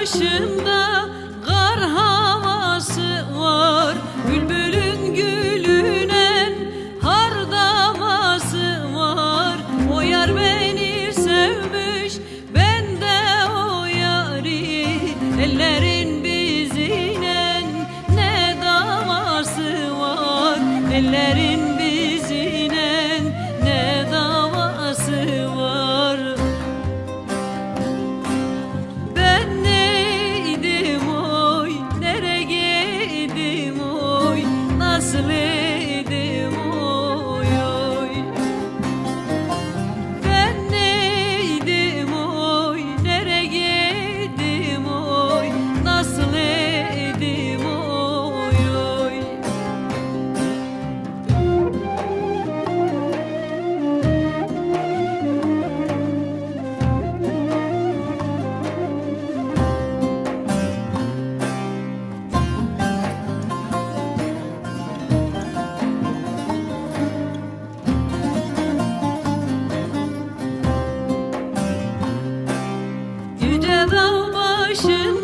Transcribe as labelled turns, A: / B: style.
A: başımda kar havası var. Bülbülün gülünen hardaması var. O yar beni sevmiş ben de o yari. Ellerin bizinen ne davası var. Ellerin easily should